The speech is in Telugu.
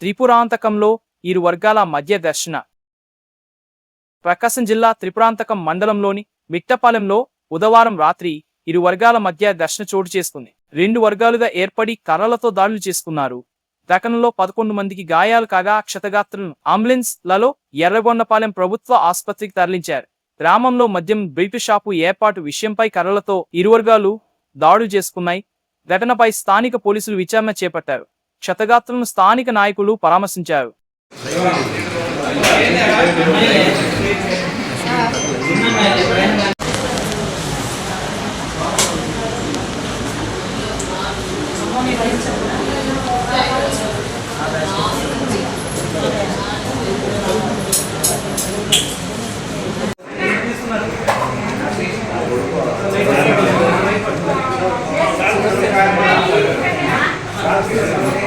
త్రిపురాంతకంలో ఇరు వర్గాల మధ్య ఘర్షణ ప్రకాశం జిల్లా త్రిపురాంతకం మండలంలోని మిట్టపాలెంలో బుధవారం రాత్రి ఇరు వర్గాల మధ్య ఘర్షణ చోటు చేసుకుంది. రెండు వర్గాలుగా ఏర్పడి కర్రలతో దాడులు చేసుకున్నారు. ఘటనలో పదకొండు మందికి గాయాలు కాగా క్షతగాత్రులను అంబులెన్స్లలో ఎర్రగొండపాలెం ప్రభుత్వ ఆసుపత్రికి తరలించారు. గ్రామంలో మద్యం బీపీ షాపు ఏర్పాటు విషయంపై కర్రలతో ఇరు వర్గాలు దాడులు చేసుకున్నాయి. ఘటనపై స్థానిక పోలీసులు విచారణ చేపట్టారు. క్షతగాత్రులను స్థానిక నాయకులు పరామర్శించారు Gracias.